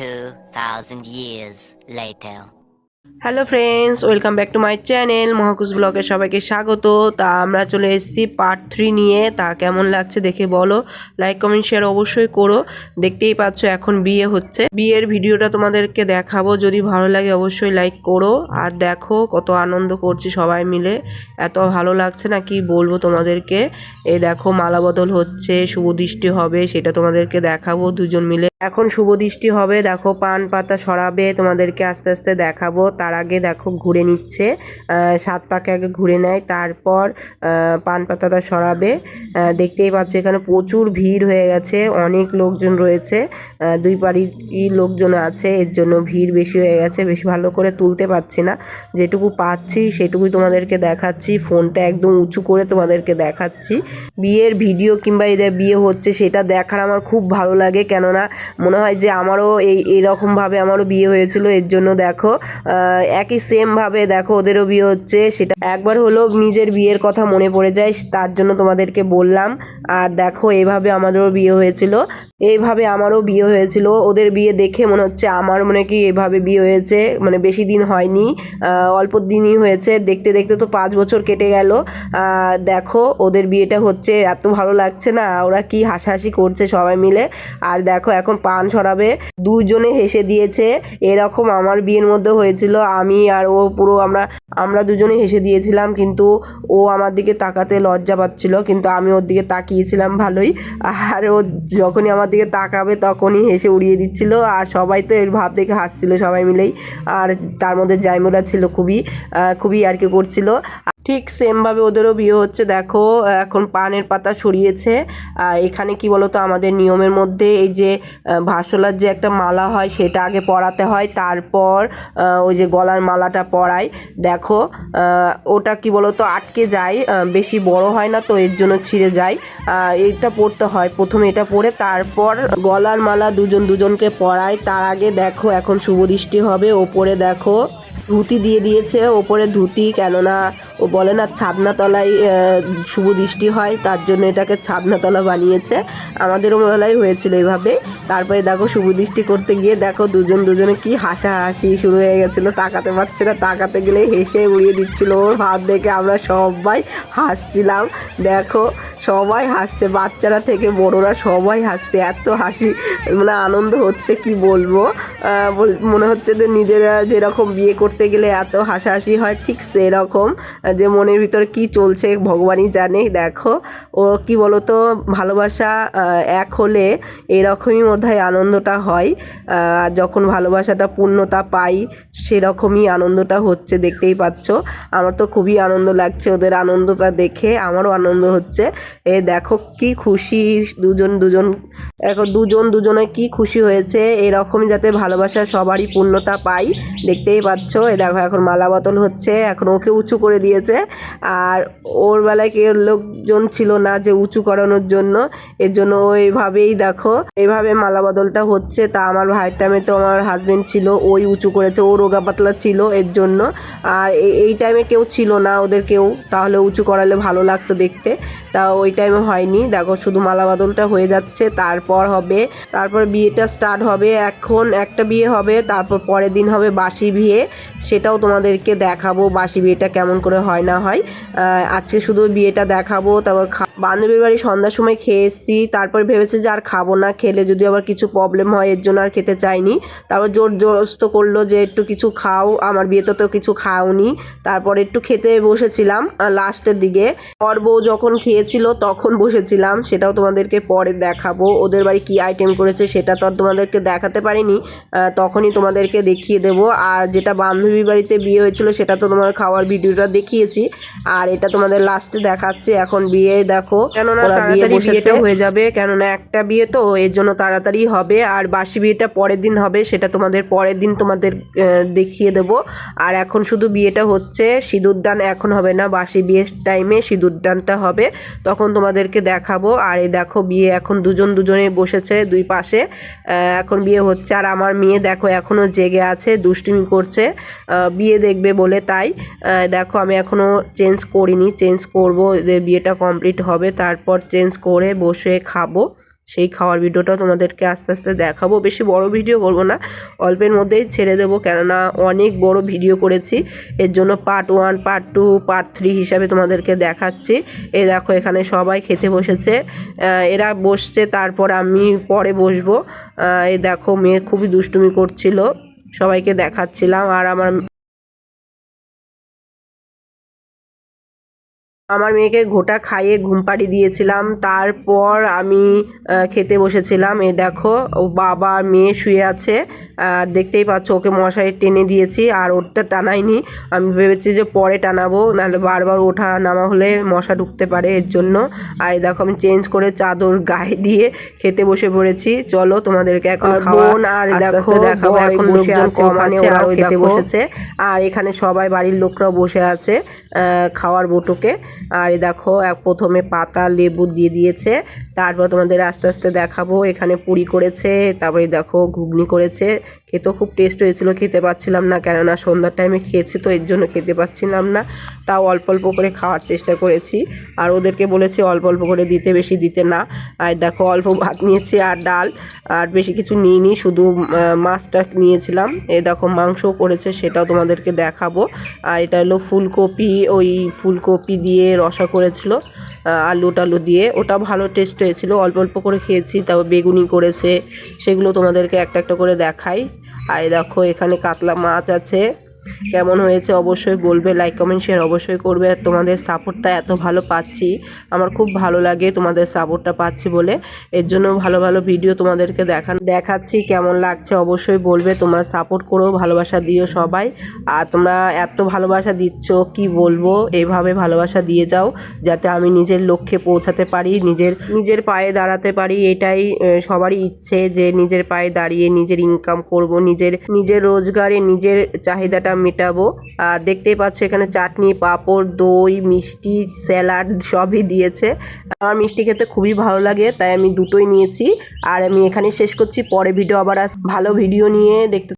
2,000 years later. Hello friends welcome back to my channel মহাকুশ ব্লগে সবাইকে স্বাগত। তা আমরা চলে এসেছি পার্ট থ্রি নিয়ে। তা কেমন লাগছে দেখে বলো। লাইক কমেন্ট শেয়ার অবশ্যই করো। দেখতেই পাচ্ছ এখন বিয়ে হচ্ছে। বিয়ের ভিডিওটা তোমাদেরকে দেখাবো। যদি ভালো লাগে অবশ্যই লাইক করো। আর দেখো কত আনন্দ করছি সবাই মিলে। এত ভালো লাগছে না কি বলব তোমাদেরকে। এই দেখো মালা বদল হচ্ছে শুভ দৃষ্টি হবে সেটা তোমাদেরকে দেখাবো দুজন মিলে। এখন শুভ দৃষ্টি হবে, দেখো পান পাতা সরাবে, তোমাদেরকে আস্তে আস্তে দেখাবো। তার আগে দেখো ঘুরে নিচ্ছে সাত পাকে আগে ঘুরে নেয়, তারপর পান পাতাটা সরাবে। দেখতেই পাচ্ছ এখানে প্রচুর ভিড় হয়ে গেছে, অনেক লোকজন রয়েছে দুই বাড়ির লোকজন আছে, এর জন্য ভিড় বেশি হয়ে গেছে, বেশি ভালো করে তুলতে পারছি না। যেটুকু পাচ্ছি সেটুকুই তোমাদেরকে দেখাচ্ছি, ফোনটা একদম উঁচু করে তোমাদেরকে দেখাচ্ছি। বিয়ের ভিডিও কিংবা এদের বিয়ে হচ্ছে, সেটা দেখার আমার খুব ভালো লাগে, কেননা মনে হয় যে আমারও এই, এরকমভাবে আমারও বিয়ে হয়েছিল, এর জন্য দেখো একই সেমভাবে দেখো ওদেরও বিয়ে হচ্ছে, সেটা একবার হলো নিজের বিয়ের কথা মনে পড়ে যায়, তার জন্য তোমাদেরকে বললাম, আর দেখো এভাবে আমাদেরও বিয়ে হয়েছিল এইভাবে আমারও বিয়ে হয়েছিল। ওদের বিয়ে দেখে মনে হচ্ছে আমার মনে কি এভাবে বিয়ে হয়েছে মানে বেশি দিন হয়নি অল্প দিনই হয়েছে। দেখতে দেখতে তো পাঁচ বছর কেটে গেল। দেখো ওদের বিয়েটা হচ্ছে, এত ভালো লাগছে না, ওরা কি হাসাহাসি করছে সবাই মিলে। আর দেখো এখন পান সরাবে। দুজনে হেসে দিয়েছে, এরকম আমার বিয়ের মধ্যে হয়েছিল। আমি আর ও পুরো আমরা আমরা দুজনে হেসে দিয়েছিলাম, কিন্তু ও আমার দিকে তাকাতে লজ্জা পাচ্ছিল, কিন্তু আমি ওর দিকে তাকিয়েছিলাম ভালোই। আর ও যখনই আমার দিকে তাকাবে তখনই হেসে উড়িয়ে দিচ্ছিল, আর সবাই তো এর ভাব দেখে হাসছিল সবাই মিলেই। আর তার মধ্যে জাইমুরা ছিল খুবই খুবই আর কি করছিল। ঠিক সেমভাবে ওদেরও বিয়ে হচ্ছে। দেখো, এখন পানের পাতা সরিয়েছে। এখানে কি বলতো, আমাদের নিয়মের মধ্যে এই যে ভাসলার যে একটা মালা হয়, সেটা আগে পরাতে হয়। তারপর ওই যে গলার মালাটা পরায় দেখো ওটা কি বলতো, আটকে যায় বেশি বড় হয় না তো, এর জন্য ছিঁড়ে যায়। এটা পরতে হয়। প্রথমে এটা পরে, তারপর গলার মালা দুজন দুজনকে পরায় তার আগে দেখো, এখন শুভ দৃষ্টি হবে। ওপরে দেখো, ধুতি দিয়ে দিয়েছে। ওপরে ধুতি, কেননা ও বলে না ছাদনা তলায় শুভ দৃষ্টি হয়, তার জন্য এটাকে ছাদনা তলা বানিয়েছে। আমাদেরও মেলায় হয়েছিল এইভাবে তারপরে দেখো শুভ দৃষ্টি করতে গিয়ে দেখো দুজন দুজনে কি হাসাহাসি শুরু হয়ে গেছিল। তাকাতে পারছে না, তাকাতে গেলে হেসে উড়িয়ে দিচ্ছিল ওর হাত দেখে আমরা সবাই হাসছিলাম। দেখো সবাই হাসছে, বাচ্চারা থেকে বড়রা সবাই হাসছে, এত হাসি মানে আনন্দ হচ্ছে কি বলব? মনে হচ্ছে যে নিজেরা যেরকম বিয়ে করতে গেলে এত হাসাহাসি হয়, ঠিক সেরকম। যে মনের ভিতর কি চলছে, ভগবানই জানে। দেখো, ও কি বলতো, ভালোবাসা এক হলে এরকমই বোধহয় আনন্দটা হয়। আর যখন ভালোবাসাটা, পূর্ণতা পাই, সেরকমই আনন্দটা হচ্ছে, দেখতেই পাচ্ছ। আমার তো খুবই আনন্দ লাগছে ওদের আনন্দটা দেখে, আমারও আনন্দ হচ্ছে। এ দেখো কি খুশি দুজন দুজন এখন দুজন দুজনে কি খুশি হয়েছে এরকম যাতে ভালোবাসা সবারই পূর্ণতা পাই। দেখতেই পাচ্ছ, এ দেখো এখন মালা বদল হচ্ছে, এখন ওকে উঁচু করে দিয়েছে। আর ওর বেলায় কেউ লোকজন ছিল না যে উঁচু করানোর জন্য, এর জন্য ও এইভাবেই দেখো এইভাবে মালা বদলটা হচ্ছে। তা আমার ভাইয়ের টাইমে তো আমার হাজব্যান্ড ছিল, ওই উঁচু করেছে, ও রোগা পাতলা ছিল এর জন্য। আর এই টাইমে কেউ ছিল না ওদের কেউ, তাহলে উঁচু করালে ভালো লাগতো দেখতে। তা ওই টাইমে হয়নি, দেখো শুধু মালা বদলটা হয়ে যাচ্ছে, তারপর হবে, তারপর বিয়েটা স্টার্ট হবে, এখন একটা বিয়ে হবে, তারপর পরের দিন হবে বাসি বিয়ে, সেটাও তোমাদেরকে দেখাবো বাসি বিয়েটা কেমন করে হয় না হয়। আজকে শুধু বিয়েটা দেখাবো, তারপর বান্ধবীর বাড়ি সন্ধ্যার সময় খেয়ে এসেছি। তারপর ভেবেছে যে আর খাব না, খেলে যদি আবার কিছু প্রবলেম হয়, এর জন্য আর খেতে চাইনি। তারপর জোর জোরস্ত করল যে একটু কিছু খাও, আমার বিয়েতে তো কিছু খাওনি। তারপর একটু খেতে বসেছিলাম লাস্টের দিকে। পর বউ যখন খেয়েছিল তখন বসেছিলাম, সেটাও তোমাদেরকে পরে দেখাবো। ওদের বাড়ি কি আইটেম করেছে সেটা তো আর তোমাদেরকে দেখাতে পারিনি তখনই তোমাদেরকে দেখিয়ে দেবো। আর যেটা বান্ধবী বাড়িতে বিয়ে হয়েছিল সেটা তো তোমার খাওয়ার ভিডিওটা দেখিয়েছি। আর এটা তোমাদের লাস্টে দেখাচ্ছে। এখন বিয়ে দেখো কেননা ওরা বিয়ে তাড়াতাড়ি বসেছে। হয়ে যাবে কেননা একটা বিয়ে তো এর জন্য তাড়াতাড়ি হবে আর বাসি বিয়েটা পরের দিন হবে সেটা তোমাদের পরের দিন তোমাদের দেখিয়ে দেবো। আর এখন শুধু বিয়েটা হচ্ছে সিঁদুরদান এখন হবে না বাসি বিয়ের টাইমে সিঁদুরদানটা হবে তখন তোমাদেরকে দেখাবো। আর এই দেখো বিয়ে এখন দুজন দুজনে বসেছে দুই পাশে এখন বিয়ে হচ্ছে। আর আমার মেয়ে দেখো এখনও জেগে আছে দুষ্টুমি করছে বিয়ে দেখবে বলে তাই দেখো আমি এখনও চেঞ্জ করিনি চেঞ্জ করব বিয়েটা কমপ্লিট হবে। তারপর চেঞ্জ করে বসে খাব। সেই খাওয়ার ভিডিওটা তোমাদেরকে আস্তে আস্তে দেখাবো। বেশি বড় ভিডিও করব না, অল্পের মধ্যেই ছেড়ে দেবো। কেননা অনেক বড় ভিডিও করেছি। এর জন্য part one part two part three হিসাবে তোমাদেরকে দেখাচ্ছি। এ দেখো, এখানে সবাই খেতে বসেছে। এরা বসছে, তারপর আমি পরে বসবো। এই দেখো, মেয়ে খুবই দুষ্টুমি করছিল। সবাইকে দেখাচ্ছিলাম। আর আমার আমার মেয়েকে ঘোটা খাইয়ে ঘুম পাড়ি দিয়েছিলাম। তারপর আমি খেতে বসেছিলাম। এ দেখো ও বাবা মেয়ে শুয়ে আছে। আর দেখতেই পাচ্ছ ওকে মশারি টেনে দিয়েছি আর ওরটা টানাইনি। আমি ভেবেছি যে পরে টানাবো নাহলে বারবার ওঠা নামা হলে মশা ঢুকতে পারে এর জন্য। আর দেখো আমি চেঞ্জ করে চাদর গায়ে দিয়ে খেতে বসে পড়েছি। চলো তোমাদেরকে এখন বোন আর দেখো দেখাবো এখন বসে লোকজন আছে কম আছে আর খেতে বসেছে। আর এখানে সবাই বাড়ির লোকরাও বসে আছে খাওয়ার বটুকে। আর দেখো, এক প্রথমে পাতা, লেবু দিয়ে দিয়েছে। তারপর তোমাদের আস্তে আস্তে দেখাবো, এখানে পুরি করেছে, তারপরে দেখো, ঘুগনি করেছে। খেতেও খুব টেস্ট হয়েছিল, খেতে পাচ্ছিলাম না কেননা সন্ধ্যার টাইমে খেয়েছি, তো এর জন্য খেতে পাচ্ছিলাম না। তাও অল্প অল্প করে খাওয়ার চেষ্টা করেছি। আর ওদেরকে বলেছি অল্প অল্প করে দিতে, বেশি দিতে না। আর দেখো, অল্প ভাত নিয়েছি আর ডাল। আর বেশি কিছু নিইনি, শুধু মাছটা নিয়েছিলাম। এ দেখো, মাংসও করেছে, সেটাও তোমাদেরকে দেখাবো। আর এটা হলো ফুলকপি, ওই ফুলকপি দিয়ে রসা করেছিল আলু টালু দিয়ে। ওটা ভালো টেস্ট হয়েছিল। অল্প অল্প করে খেয়েছি তারপর বেগুনি করেছে। সেগুলো তোমাদেরকে একটা একটা করে দেখাই। আর দেখো, এখানে কাতলা মাছ আছে। কেমন হয়েছে অবশ্যই বলবে লাইক কমেন্ট শেয়ার অবশ্যই করবে। আর তোমাদের সাপোর্টটা এত ভালো পাচ্ছি, আমার খুব ভালো লাগে তোমাদের সাপোর্টটা পাচ্ছি বলে। এর জন্য ভালো ভালো ভিডিও তোমাদেরকে দেখান দেখাচ্ছি, কেমন লাগছে অবশ্যই বলবে। তোমরা সাপোর্ট করো, ভালোবাসা দিও সবাই। আর তোমরা এত ভালোবাসা দিচ্ছ, কি বলব? এভাবে ভালোবাসা দিয়ে যাও, যাতে আমি নিজের লক্ষ্যে পৌঁছাতে পারি, নিজের নিজের পায়ে দাঁড়াতে পারি। এটাই সবারই ইচ্ছে যে নিজের পায়ে দাঁড়িয়ে নিজের ইনকাম করব, নিজের নিজের রোজগারে নিজের চাহিদাটা মেটাবো। আর দেখতেই পাচ্ছ এখানে চাটনি, পাঁপড়, দই, মিষ্টি, স্যালাড সবই দিয়েছে। আমার মিষ্টি খেতে খুবই ভালো লাগে, তাই আমি দুটোই নিয়েছি। আর আমি এখানে শেষ করছি। পরে ভিডিও আবার ভালো ভিডিও নিয়ে দেখতে